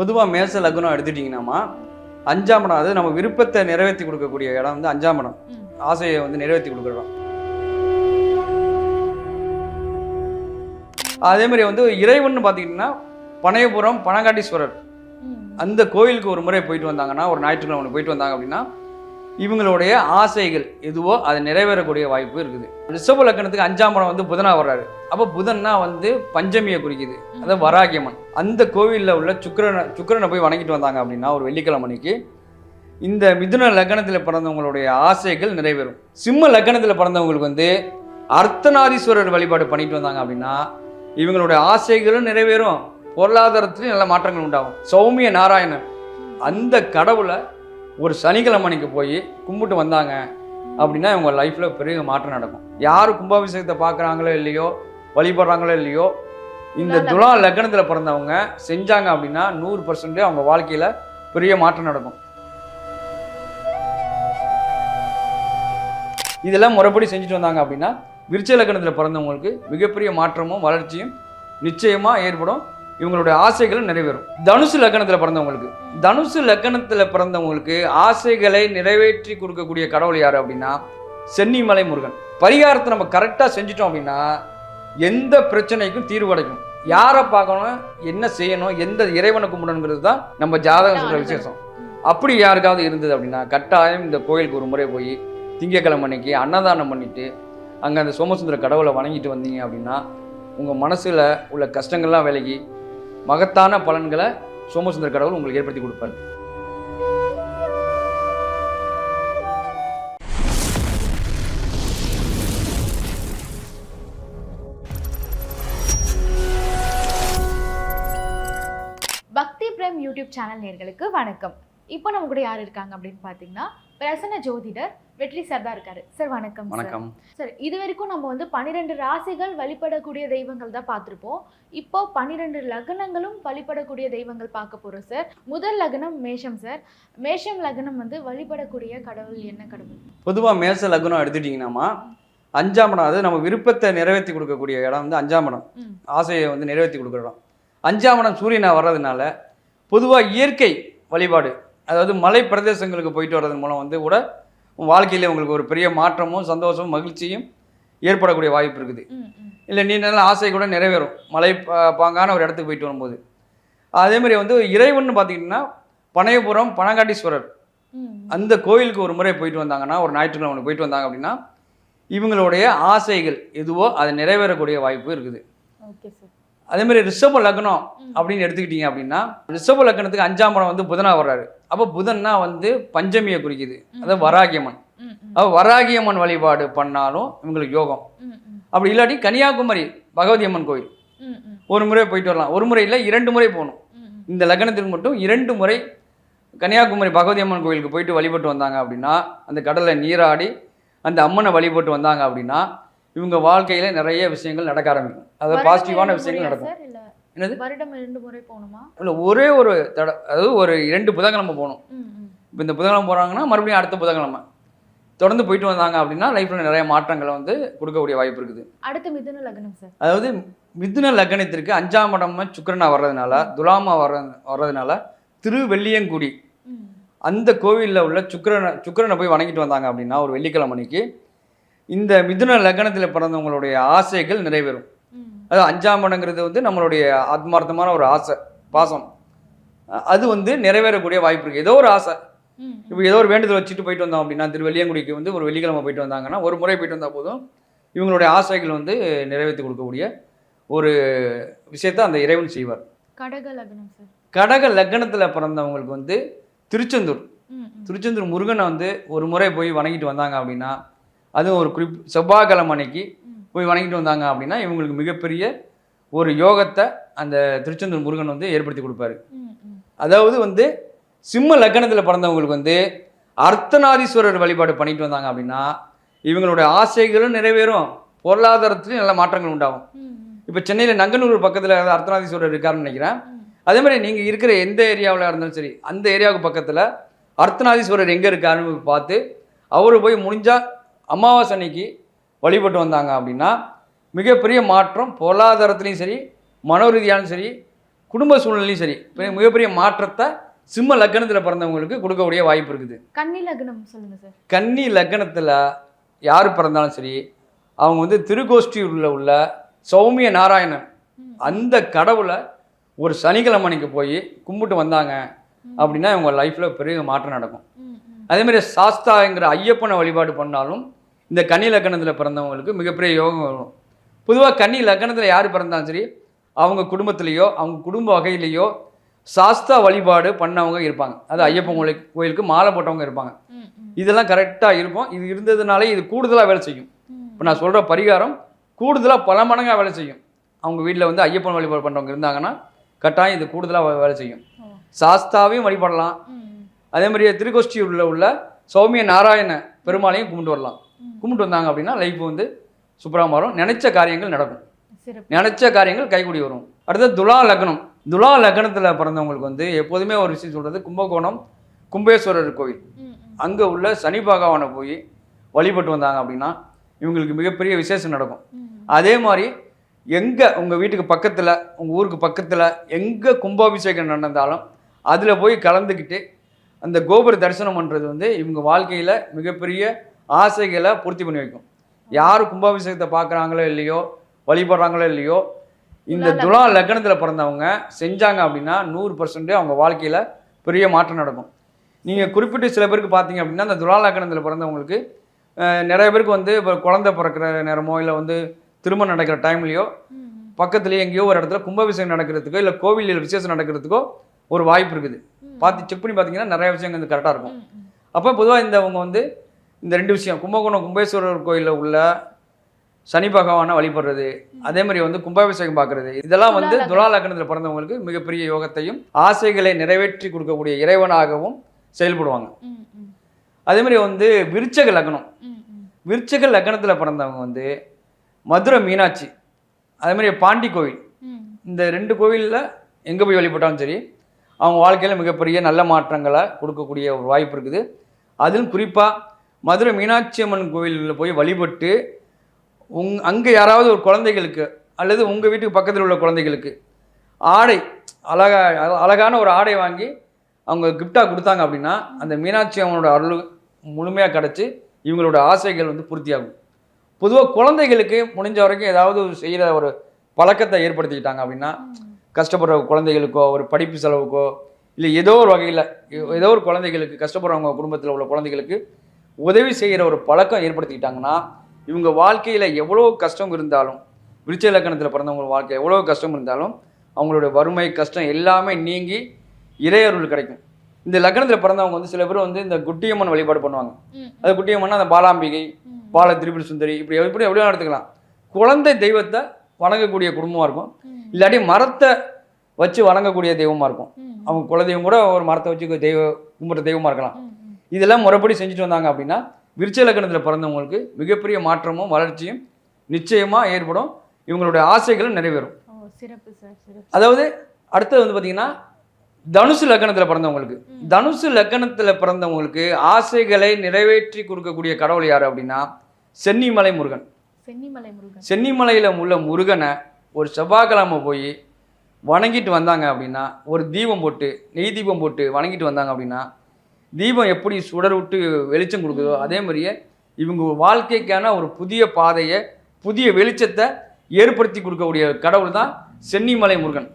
பொதுவாக மேச லக்னம் எடுத்துட்டிங்கன்னாமா அஞ்சாம் இடம் அதாவது நம்ம விருப்பத்தை நிறைவேற்றி கொடுக்கக்கூடிய இடம் வந்து அஞ்சாம் இடம். ஆசையை வந்து நிறைவேற்றி கொடுக்குற இடம் அதே மாதிரி வந்து இறைவன் பார்த்தீங்கன்னா பனையபுரம் பனங்காட்டீஸ்வரர். அந்த கோயிலுக்கு ஒரு முறை போயிட்டு வந்தாங்கன்னா ஒரு ஞாயிற்றுக்கிழமை போயிட்டு வந்தாங்க அப்படின்னா இவங்களுடைய ஆசைகள் எதுவோ அது நிறைவேறக்கூடிய வாய்ப்பு இருக்குது. ரிஷப லக்கணத்துக்கு அஞ்சாம் இடம் வந்து புதனா வர்றாரு. அப்போ புதன்னா வந்து பஞ்சமியை குறிக்குது. அதாவது வராகியம்மன். அந்த கோவிலில் உள்ள சுக்கிரனை சுக்கிரனை போய் வணங்கிட்டு வந்தாங்க அப்படின்னா ஒரு வெள்ளிக்கிழமை அன்னைக்கு இந்த மிதுன லக்னத்தில் பிறந்தவங்களுடைய ஆசைகள் நிறைவேறும். சிம்ம லக்னத்தில் பிறந்தவங்களுக்கு வந்து அர்த்தநாதீஸ்வரர் வழிபாடு பண்ணிட்டு வந்தாங்க அப்படின்னா இவங்களுடைய ஆசைகளும் நிறைவேறும். பொருளாதாரத்திலையும் நல்ல மாற்றங்கள் உண்டாகும். சௌமிய நாராயணன். அந்த கடவுளை ஒரு சனிக்கிழமை போய் கும்பிட்டு வந்தாங்க அப்படின்னா இவங்க லைஃப்பில் பெரிய மாற்றம் நடக்கும். யார் கும்பாபிஷேகத்தை பார்க்குறாங்களோ இல்லையோ வழிபடுறாங்களோ இல்லையோ இந்த துலா லக்னத்தில் பிறந்தவங்க செஞ்சாங்க அப்படின்னா நூறு பர்சன்ட் அவங்க வாழ்க்கையில் பெரிய மாற்றம் நடக்கும். இதெல்லாம் முறைப்படி செஞ்சுட்டு வந்தாங்க அப்படின்னா விருச்ச லக்னத்தில் பிறந்தவங்களுக்கு மிகப்பெரிய மாற்றமும் வளர்ச்சியும் நிச்சயமாக ஏற்படும். இவங்களுடைய ஆசைகளும் நிறைவேறும். தனுசு லக்னத்தில் பிறந்தவங்களுக்கு தனுசு லக்னத்தில் பிறந்தவங்களுக்கு ஆசைகளை நிறைவேற்றி கொடுக்கக்கூடிய கடவுள் யார் அப்படின்னா சென்னிமலை முருகன். பரிகாரத்தை நம்ம கரெக்டாக செஞ்சிட்டோம் அப்படின்னா எந்த பிரச்சனைக்கும் தீர்வு கிடைக்கும். யாரை பார்க்கணும் என்ன செய்யணும் எந்த இறைவனை கும்பிடணுங்கிறது தான் நம்ம ஜாதகம் சொல்கிற விசேஷம். அப்படி யாருக்காவது இருந்தது அப்படின்னா கட்டாயம் இந்த கோயிலுக்கு ஒரு முறை போய் திங்கக்கிழமை அன்னைக்கு அன்னதானம் பண்ணிட்டு அங்கே அந்த சோமசுந்தர கடவுளை வணங்கிட்டு வந்தீங்க அப்படின்னா உங்கள் மனசில் உள்ள கஷ்டங்கள்லாம் விலகி மகத்தான பலன்களை சோமசுந்தர கடவுள் உங்களுக்கு ஏற்படுத்தி கொடுப்பார். பக்தி பிரேம் யூடியூப் சேனல் நேர்களுக்கு வணக்கம். இப்போ நம்ம கூட யார் இருக்காங்க அப்படின்னு பார்த்தீங்கன்னா பிரசன்ன ஜோதிடர் வெற்றி சார் தான் இருக்காரு. சார் வணக்கம் வணக்கம். சார் இது வரைக்கும் நம்ம வந்து பன்னிரெண்டு ராசிகள் வழிபடக்கூடிய தெய்வங்கள் தான் பார்த்துருப்போம். இப்போ பன்னிரெண்டு லக்னங்களும் வழிபடக்கூடிய தெய்வங்கள் பார்க்க போறோம் சார் முதல் லக்னம் மேஷம் சார் மேஷம் லக்னம் வந்து வழிபடக்கூடிய கடவுள் என்ன கடவுள்? பொதுவாக மேச லக்னம் எடுத்துட்டிங்கன்னாமா அஞ்சாம் இடம் அதாவது நம்ம விருப்பத்தை நிறைவேற்றி கொடுக்கக்கூடிய இடம் வந்து அஞ்சாம் இடம். ஆசையை வந்து நிறைவேற்றி கொடுக்குற இடம். அஞ்சாம் இடம் சூரியனை வர்றதுனால பொதுவாக இயற்கை வழிபாடு அதாவது மலை பிரதேசங்களுக்கு போயிட்டு வர்றதன் மூலம் வந்து கூட வாழ்க்கையில உங்களுக்கு ஒரு பெரிய மாற்றமும் சந்தோஷமும் மகிழ்ச்சியும் ஏற்படக்கூடிய வாய்ப்பு இருக்குது. இல்லை நீ நல்ல ஆசை கூட நிறைவேறும். மலை பா- பாங்கான ஒரு இடத்துக்கு போயிட்டு வரும்போது. அதே மாதிரி வந்து இறைவன் பார்த்தீங்கன்னா பனையபுரம் பனங்காட்டீஸ்வரர். அந்த கோயிலுக்கு ஒரு முறை போயிட்டு வந்தாங்கன்னா ஒரு ஞாயிற்றுக்கிழமை போயிட்டு வந்தாங்க அப்படின்னா இவங்களுடைய ஆசைகள் எதுவோ அது நிறைவேறக்கூடிய வாய்ப்பு இருக்குது. Okay sir. அதே மாதிரி ரிஷப லக்னம். அப்படின்னு எடுத்துக்கிட்டீங்க அப்படின்னா ரிஷப லக்னத்துக்கு அஞ்சாம் இடம் வந்து புதனா வர்றாரு. அப்போ புதன்னா வந்து பஞ்சமியை குறிக்குது. அதாவது வராகியம்மன். அப்போ வராகியம்மன் வழிபாடு பண்ணாலும் இவங்களுக்கு யோகம். அப்படி இல்லாட்டி கன்னியாகுமரி பகவதி அம்மன் கோயில். ஒரு முறை போயிட்டு வரலாம். ஒரு முறை இல்லை இரண்டு முறை போகணும். இந்த லக்னத்துக்கு மட்டும் இரண்டு முறை கன்னியாகுமரி பகவதி அம்மன் கோயிலுக்கு போயிட்டு வழிபட்டு வந்தாங்க அப்படின்னா அந்த கடலை நீராடி அந்த அம்மனை வழிபட்டு வந்தாங்க அப்படின்னா இவங்க வாழ்க்கையில நிறைய விஷயங்கள் நடக்க ஆரம்பிக்கும். அதாவது பாசிட்டிவான விஷயங்கள் நடக்கும். என்னது? வருடம் இரண்டு முறை போகணுமா இல்லை ஒரே ஒரு தட அதாவது ஒரு இரண்டு புதன்கிழமை போகணும். இப்போ இந்த புதன்கிழமை போகிறாங்கன்னா மறுபடியும் அடுத்த புதன்கிழமை தொடர்ந்து போயிட்டு வந்தாங்க அப்படின்னா லைஃப்பில் நிறைய மாற்றங்களை வந்து கொடுக்கக்கூடிய வாய்ப்பு இருக்குது அடுத்து மிதுன லக்னம் சார் அதாவது மிதுன லக்னத்திற்கு அஞ்சாம் இடமா சுக்கிரனா வர்றதுனால துலாமா வர்ற வர்றதுனால திருவெள்ளியங்குடி. அந்த கோவிலில் உள்ள சுக்கிரனை சுக்கிரனை போய் வணங்கிட்டு வந்தாங்க அப்படின்னா ஒரு வெள்ளிக்கிழமை அன்னைக்கு இந்த மிதுன லக்னத்தில் பிறந்தவங்களுடைய ஆசைகள் நிறைவேறும். அது அஞ்சாம் இடங்கிறது வந்து நம்மளுடைய ஆத்மார்த்தமான ஒரு ஆசை பாசம் அது வந்து நிறைவேறக்கூடிய வாய்ப்பு இருக்குது ஏதோ ஒரு ஆசை. இப்போ ஏதோ ஒரு வேண்டுதல் வச்சுட்டு போயிட்டு வந்தோம் அப்படின்னா திருவெள்ளியங்குடிக்கு வந்து ஒரு வெள்ளிக்கிழமை போயிட்டு வந்தாங்கன்னா ஒரு முறை போயிட்டு வந்தால் போதும் இவங்களுடைய ஆசைகள் வந்து நிறைவேற்றி கொடுக்கக்கூடிய ஒரு விஷயத்தை அந்த இறைவன் செய்வார் கடக லக்னம் சார் கடக லக்னத்தில் பிறந்தவங்களுக்கு வந்து திருச்செந்தூர். திருச்செந்தூர் முருகனை வந்து ஒரு முறை போய் வணங்கிட்டு வந்தாங்க அப்படின்னா அதுவும் ஒரு குறிப் செவ்வாய்க்கிழமை அன்னைக்கு. போய் வணங்கிட்டு வந்தாங்க அப்படின்னா இவங்களுக்கு மிகப்பெரிய ஒரு யோகத்தை அந்த திருச்செந்தூர் முருகன் வந்து ஏற்படுத்தி கொடுப்பாரு. அதாவது வந்து சிம்ம லக்னத்தில் பிறந்தவங்களுக்கு வந்து அர்த்தநாதீஸ்வரர் வழிபாடு பண்ணிட்டு வந்தாங்க அப்படின்னா இவங்களுடைய ஆசைகளும் நிறைவேறும் பொருளாதாரத்திலையும் நல்ல மாற்றங்கள் உண்டாகும். இப்போ சென்னையில் நங்கனூர் பக்கத்தில் அர்த்தநாதீஸ்வரர் இருக்காருன்னு நினைக்கிறேன். அதே மாதிரி நீங்கள் இருக்கிற எந்த ஏரியாவில் இருந்தாலும் சரி அந்த ஏரியாவுக்கு பக்கத்தில் அர்த்தநாதீஸ்வரர் எங்கே இருக்காருன்னு பார்த்து அவர் போய் முடிஞ்சால் அமாவாசை அன்னைக்கு வழிபட்டு வந்தாங்க அப்படின்னா மிகப்பெரிய மாற்றம் பொருளாதாரத்துலேயும் சரி மனோ ரீதியாலும் சரி குடும்ப சூழ்நிலையும் சரி பெரிய- மிகப்பெரிய மாற்றத்தை சிம்ம லக்னத்தில் பிறந்தவங்களுக்கு கொடுக்கக்கூடிய வாய்ப்பு இருக்குது கன்னி லக்னம் சொல்லுங்க சார் கன்னி லக்னத்தில் யார் பிறந்தாலும் சரி அவங்க வந்து திருக்கோஷ்டியூரில் உள்ள சௌமிய நாராயணன். அந்த கடவுளை ஒரு சனிக்கிழமை அன்னைக்கு போய் கும்பிட்டு வந்தாங்க அப்படின்னா இவங்க லைஃப்பில் பெரிய மாற்றம் நடக்கும் ம், ம். அதே மாதிரி சாஸ்தாங்கிற ஐயப்பனை வழிபாடு பண்ணாலும் இந்த கன்னி லக்கணத்தில் பிறந்தவங்களுக்கு மிகப்பெரிய யோகம் வரும் பொதுவாக கன்னி லக்கணத்தில் யார் பிறந்தாலும் சரி அவங்க குடும்பத்திலேயோ அவங்க குடும்ப வகையிலேயோ சாஸ்தா வழிபாடு பண்ணவங்க இருப்பாங்க அது ஐயப்பன் கோயிலுக்கு கோயிலுக்கு மாலை போட்டவங்க இருப்பாங்க. இதெல்லாம் கரெக்டாக இருக்கும் இது இருந்ததுனாலே இது கூடுதலாக வேலை செய்யும். இப்போ நான் சொல்கிற பரிகாரம் கூடுதலாக பல மடங்காக வேலை செய்யும் அவங்க வீட்டில் வந்து ஐயப்பன் வழிபாடு பண்ணுறவங்க இருந்தாங்கன்னா கட்டாயம் இது கூடுதலாக வேலை செய்யும். சாஸ்தாவையும் வழிபடலாம். அதே மாதிரியே திருக்கோஷ்டியூரில் உள்ள சௌமிய நாராயண பெருமாளையும் கும்பிட்டு வரலாம். கும்பிட்டு வந்தாங்க அப்படின்னா லைஃப் வந்து சூப்பராக மாறும். நினைச்ச காரியங்கள் நடக்கும். நினைச்ச காரியங்கள் கைகூடி வரும். அடுத்தது துலா லக்னம். துலா லக்னத்தில் பிறந்தவங்களுக்கு வந்து எப்போதுமே ஒரு விஷயம் சொல்கிறது கும்பகோணம் கும்பேஸ்வரர் ம். அங்கே உள்ள சனி பகவானை போய் வழிபட்டு வந்தாங்க அப்படின்னா இவங்களுக்கு மிகப்பெரிய விசேஷம் நடக்கும். அதே மாதிரி எங்கே உங்கள் வீட்டுக்கு பக்கத்தில் உங்கள் ஊருக்கு பக்கத்தில் எங்கே கும்பாபிஷேகம் நடந்தாலும் அதில் போய் கலந்துக்கிட்டு அந்த கோபுர தரிசனம் பண்ணுறது வந்து இவங்க வாழ்க்கையில் மிகப்பெரிய ஆசைகளை பூர்த்தி பண்ணி வைக்கும் யார் கும்பாபிஷேகத்தை பார்க்குறாங்களோ இல்லையோ வழிபடுறாங்களோ இல்லையோ இந்த துலா துலா லக்னத்தில் பிறந்தவங்க செஞ்சாங்க அப்படின்னா நூறு பர்சன்ட் அவங்க வாழ்க்கையில் பெரிய மாற்றம் நடக்கும் நீங்கள் குறிப்பிட்டு சில பேருக்கு பார்த்தீங்க அப்படின்னா அந்த துலா லக்னத்தில் பிறந்தவங்களுக்கு நிறைய பேருக்கு வந்து இப்போ குழந்தை பிறக்கிற நேரமோ இல்லை வந்து திருமணம் நடக்கிற டைம்லையோ. பக்கத்துலேயே எங்கேயோ ஒரு இடத்துல கும்பாபிஷேகம் நடக்கிறதுக்கோ இல்லை கோவிலில் விசேஷம் நடக்கிறதுக்கோ ஒரு வாய்ப்பு இருக்குது. பார்த்து செக் பண்ணி பார்த்தீங்கன்னா நிறைய விஷயங்கள் வந்து கரெக்டாக இருக்கும். அப்போ பொதுவாக இந்த அவங்க வந்து இந்த ரெண்டு விஷயம் கும்பகோணம் கும்பேஸ்வரர் கோயிலில் உள்ள சனி பகவானை வழிபடுறது அதே மாதிரி வந்து கும்பாபிஷேகம் பார்க்கறது இதெல்லாம் வந்து துலா துலா லக்னத்தில் பிறந்தவங்களுக்கு மிகப்பெரிய யோகத்தையும் ஆசைகளை நிறைவேற்றி கொடுக்கக்கூடிய இறைவனாகவும் செயல்படுவாங்க. அதே மாதிரி வந்து விருச்சக லக்னம். விருச்சக லக்னத்தில் பிறந்தவங்க வந்து மதுரை மீனாட்சி அதே மாதிரி பாண்டி கோவில். இந்த ரெண்டு கோவிலில் எங்கே போய் வழிபட்டாலும் சரி அவங்க வாழ்க்கையில் மிகப்பெரிய நல்ல மாற்றங்களை கொடுக்கக்கூடிய ஒரு வாய்ப்பு இருக்குது அதிலும் குறிப்பாக மதுரை மீனாட்சி அம்மன் கோவிலில் போய் வழிபட்டு உங் அங்கே யாராவது ஒரு குழந்தைகளுக்கு அல்லது உங்கள் வீட்டுக்கு பக்கத்தில் உள்ள குழந்தைகளுக்கு ஆடை அழகா அழகான ஒரு ஆடை வாங்கி அவங்க கிஃப்டாக கொடுத்தாங்க அப்படின்னா அந்த மீனாட்சி அம்மனோட அருள் முழுமையாக கிடச்சி இவங்களோட ஆசைகள் வந்து பூர்த்தியாகும். பொதுவாக குழந்தைகளுக்கு முடிஞ்ச வரைக்கும் ஏதாவது செய்கிற ஒரு பழக்கத்தை ஏற்படுத்திக்கிட்டாங்க அப்படின்னா கஷ்டப்படுற குழந்தைகளுக்கோ ஒரு படிப்பு செலவுக்கோ இல்லை ஏதோ ஒரு வகையில் ஏதோ ஒரு குழந்தைகளுக்கு கஷ்டப்படுறவங்க குடும்பத்தில் உள்ள குழந்தைகளுக்கு உதவி செய்கிற ஒரு பழக்கம் ஏற்படுத்திக்கிட்டாங்கன்னா இவங்க வாழ்க்கையில் எவ்வளோ கஷ்டம் இருந்தாலும் விருச்ச இலக்கணத்தில் பிறந்தவங்க வாழ்க்கை எவ்வளோ கஷ்டம் இருந்தாலும் அவங்களுடைய வறுமை கஷ்டம் எல்லாமே நீங்கி இறையருள் கிடைக்கும் இந்த லக்னத்தில் பிறந்தவங்க வந்து சில பேர் வந்து இந்த குட்டியம்மன் வழிபாடு பண்ணுவாங்க. அது குட்டியம்மன்னா அந்த பாலாம்பிகை. பால திரிபுர சுந்தரி இப்படி எப்படி எப்படியும் எடுத்துக்கலாம் குழந்தை தெய்வத்தை வணங்கக்கூடிய குடும்பமாக இருக்கும். இல்லாட்டி மரத்தை வச்சு வணங்கக்கூடிய தெய்வமாக இருக்கும். அவங்க குலதெய்வம் கூட ஒரு மரத்தை வச்சு தெய்வ கும்பிட்ற தெய்வமாக இருக்கலாம். இதெல்லாம் முறைப்படி செஞ்சுட்டு வந்தாங்க அப்படின்னா விருச்ச இலக்கணத்தில் பிறந்தவங்களுக்கு மிகப்பெரிய மாற்றமும் வளர்ச்சியும் நிச்சயமாக ஏற்படும். இவங்களுடைய ஆசைகளும் நிறைவேறும். அதாவது அடுத்தது வந்து பார்த்தீங்கன்னா தனுசு லக்கணத்தில் பிறந்தவங்களுக்கு. தனுசு லக்கணத்தில் பிறந்தவங்களுக்கு ஆசைகளை நிறைவேற்றி கொடுக்கக்கூடிய கடவுள் யார் அப்படின்னா சென்னிமலை முருகன். சென்னிமலை முருகன். சென்னிமலையில் உள்ள முருகனை ஒரு செவ்வாய்க்கிழமை போய் வணங்கிட்டு வந்தாங்க அப்படின்னா ஒரு தீபம் போட்டு நெய் தீபம் போட்டு வணங்கிட்டு வந்தாங்க அப்படின்னா தீபம் எப்படி சுடர் விட்டு வெளிச்சம் கொடுக்குதோ அதே மாதிரியே இவங்க வாழ்க்கைக்கான ஒரு புதிய பாதையை புதிய வெளிச்சத்தை ஏற்படுத்தி கொடுக்கக்கூடிய கடவுள் தான் சென்னிமலை முருகன்.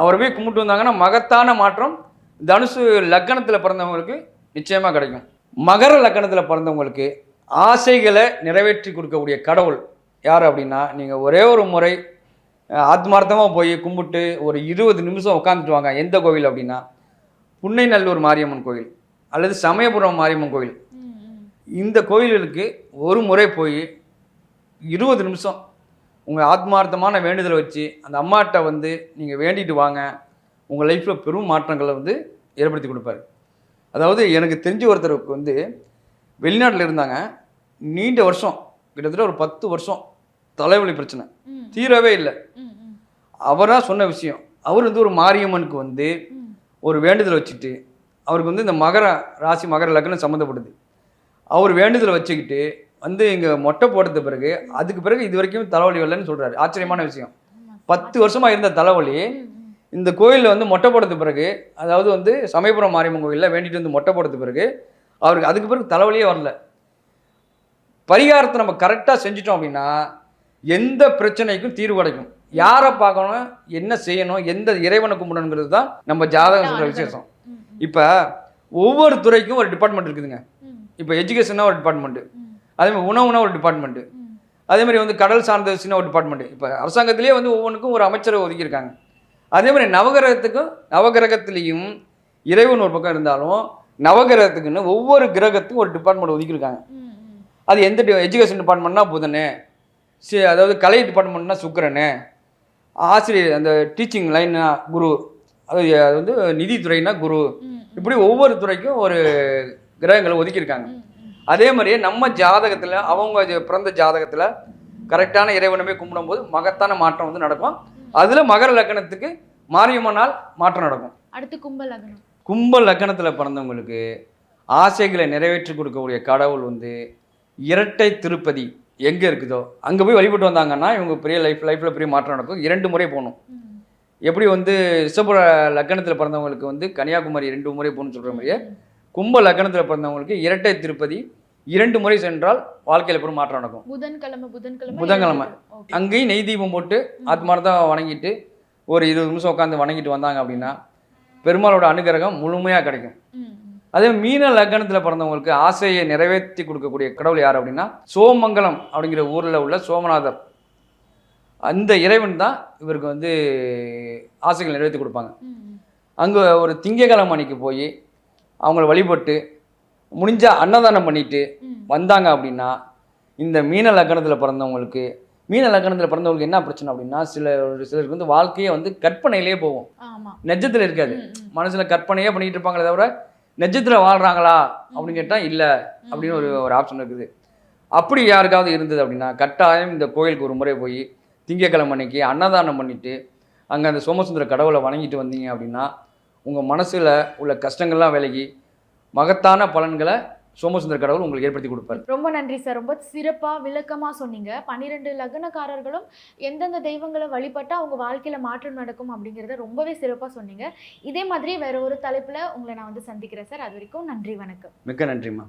அவர் போய் கும்பிட்டு வந்தாங்கன்னா மகத்தான மாற்றம். தனுசு லக்கணத்தில் பிறந்தவங்களுக்கு நிச்சயமாக கிடைக்கும். மகர லக்கணத்தில் பிறந்தவங்களுக்கு ஆசைகளை நிறைவேற்றி கொடுக்கக்கூடிய கடவுள் யார் அப்படின்னா நீங்கள் ஒரே ஒரு முறை ஆத்மார்த்தமாக போய் கும்பிட்டு ஒரு இருபது நிமிஷம் உட்காந்துட்டு வாங்க. எந்த கோவில் அப்படின்னா புன்னைநல்லூர் மாரியம்மன் கோவில். அல்லது சமயபுரம் மாரியம்மன் ம். இந்த கோயில்களுக்கு ஒரு முறை போய் இருபது நிமிஷம் உங்கள் ஆத்மார்த்தமான வேண்டுதலை வச்சு அந்த அம்மாட்ட வந்து நீங்கள் வேண்டிட்டு வாங்க. உங்கள் லைஃப்பில் பெரும் மாற்றங்களை வந்து ஏற்படுத்தி கொடுப்பாரு. அதாவது எனக்கு தெரிஞ்ச ஒருத்தருக்கு வந்து வெளிநாட்டில் இருந்தாங்க. நீண்ட வருஷம் கிட்டத்தட்ட ஒரு பத்து வருஷம் தலைவலி பிரச்சனை. தீரவே இல்லை. அவராக சொன்ன விஷயம் அவர் வந்து ஒரு மாரியம்மனுக்கு வந்து. ஒரு வேண்டுதல் வச்சுட்டு அவருக்கு வந்து இந்த மகர ராசி மகர லக்னம் சம்மந்தப்படுது அவர் வேண்டுதலை வச்சுக்கிட்டு வந்து இங்கே மொட்டை போட்டது பிறகு அதுக்கு பிறகு இது வரைக்கும் தலைவலி வரலன்னு சொல்கிறாரு ஆச்சரியமான விஷயம். பத்து வருஷமாக இருந்த தலைவலி. இந்த கோயிலில் வந்து மொட்டை போடுறது பிறகு அதாவது வந்து சமயபுரம் மாரியம்மன் கோயிலில் வேண்டிட்டு வந்து மொட்டை போடுறது பிறகு அவருக்கு அதுக்கு பிறகு தலைவலியே வரல. பரிகாரத்தை நம்ம கரெக்டாக செஞ்சிட்டோம் அப்படின்னா எந்த பிரச்சனைக்கும் தீர்வு கிடைக்கும். யாரை பார்க்கணும் என்ன செய்யணும் எந்த இறைவனை கும்பிடணுங்கிறது தான் நம்ம ஜாதகம் சொல்கிற விசேஷம். இப்போ ஒவ்வொரு துறைக்கும் ஒரு டிபார்ட்மெண்ட் இருக்குதுங்க. இப்போ எஜுகேஷன்னா ஒரு டிபார்ட்மெண்ட்டு ம், அதே மாதிரி உணவுனா ஒரு டிபார்ட்மெண்ட்டு. அதே மாதிரி வந்து கடல் சார்ந்த சின்ன ஒரு டிபார்ட்மெண்ட் இப்போ அரசாங்கத்திலேயே வந்து ஒவ்வொன்றுக்கும் ஒரு அமைச்சரை ஒதுக்கியிருக்காங்க. அதே மாதிரி நவகிரகத்துக்கும் நவகிரகத்திலையும் இறைவன் ஒரு பக்கம் இருந்தாலும் நவகிரகத்துக்குன்னு ஒவ்வொரு கிரகத்துக்கும் ஒரு டிபார்ட்மெண்ட் ஒதுக்கியிருக்காங்க. அது எந்த எஜுகேஷன் டிபார்ட்மெண்ட்னா புதனு சி அதாவது கலை டிபார்ட்மெண்ட்னா சுக்கிரனு ஆசிரியர் அந்த டீச்சிங் லைன்னா குரு அது அது வந்து நிதித்துறைனா குரு. இப்படி ஒவ்வொரு துறைக்கும் ஒரு கிரகங்களை ஒதுக்கியிருக்காங்க. அதே மாதிரியே நம்ம ஜாதகத்தில் அவங்க பிறந்த ஜாதகத்தில் கரெக்டான இறைவனமே கும்பிடும்போது மகத்தான மாற்றம் வந்து நடக்கும். அதில் மகர லக்கணத்துக்கு மாரியம்மனால் மாற்றம் நடக்கும். அடுத்து கும்ப லக்னம் கும்ப லக்கணத்தில் பிறந்தவங்களுக்கு ஆசைகளை நிறைவேற்றி கொடுக்கக்கூடிய கடவுள் வந்து இரட்டை திருப்பதி எங்கே இருக்குதோ அங்கே போய் வழிபட்டு வந்தாங்கன்னா இவங்க பெரிய லைஃப் லைஃப்பில் பெரிய மாற்றம் நடக்கும். இரண்டு முறை போகணும். எப்படி வந்து ரிஷப லக்கணத்தில் பிறந்தவங்களுக்கு வந்து கன்னியாகுமரி ரெண்டு முறை போகணும்னு சொல்கிற மாதிரியே கும்ப லக்கணத்தில் பிறந்தவங்களுக்கு இரட்டை திருப்பதி இரண்டு முறை சென்றால் வாழ்க்கையில் பெரும் மாற்றம் நடக்கும். புதன்கிழமை புதன்கிழமை. அங்கேயும் நெய் தீபம் போட்டு ஆத்மார்த்தம் வணங்கிட்டு ஒரு இருபது நிமிஷம் உட்காந்து வணங்கிட்டு வந்தாங்க அப்படின்னா பெருமாளோட அனுகிரகம் முழுமையாக கிடைக்கும். அதே மீன லக்னத்தில் பிறந்தவங்களுக்கு ஆசையை நிறைவேற்றி கொடுக்கக்கூடிய கடவுள் யார் அப்படின்னா சோமங்கலம் அப்படிங்கிற ஊரில் உள்ள சோமநாதர். அந்த இறைவன் தான் இவருக்கு வந்து ஆசைகள் நிறைவேற்றி கொடுப்பாங்க. அங்கே ஒரு திங்கக்கிழமை அன்னைக்கு போய் அவங்கள வழிபட்டு முடிஞ்சா அன்னதானம் பண்ணிட்டு. வந்தாங்க அப்படின்னா இந்த மீன லக்கணத்தில் பிறந்தவங்களுக்கு மீன லக்கணத்தில் பிறந்தவங்களுக்கு என்ன பிரச்சனை அப்படின்னா சில ஒரு சிலருக்கு வந்து வாழ்க்கையே வந்து கற்பனையிலேயே போகும். நெஜத்தில் இருக்காது. மனசில் கற்பனையே பண்ணிட்டு இருப்பாங்களே தவிர நெஜத்தில் வாழ்கிறாங்களா அப்படின்னு கேட்டால் இல்லை அப்படின்னு ஒரு ஒரு ஆப்ஷன் இருக்குது. அப்படி யாருக்காவது இருந்தது அப்படின்னா கட்டாயம் இந்த கோயிலுக்கு ஒரு முறை போய் திங்கக்கிழமை அன்னைக்கு அன்னதானம் பண்ணிட்டு அங்கே அந்த சோமசுந்தர கடவுளை வணங்கிட்டு வந்தீங்க அப்படின்னா உங்கள் மனசில் உள்ள கஷ்டங்கள்லாம் விலகி மகத்தான பலன்களை சோமசுந்தர கடவுள் உங்களுக்கு ஏற்படுத்தி கொடுப்பார். ரொம்ப நன்றி சார். ரொம்ப சிறப்பா விளக்கமா சொன்னீங்க. பன்னிரெண்டு லக்னக்காரர்களும் எந்தெந்த தெய்வங்களை வழிபட்டா அவங்க வாழ்க்கையில மாற்றம் நடக்கும் அப்படிங்கறத ரொம்பவே சிறப்பா சொன்னீங்க. இதே மாதிரி வேற ஒரு தலைப்புல உங்களை நான் வந்து சந்திக்கிறேன் சார். அது வரைக்கும் நன்றி வணக்கம். மிக்க நன்றிம்மா.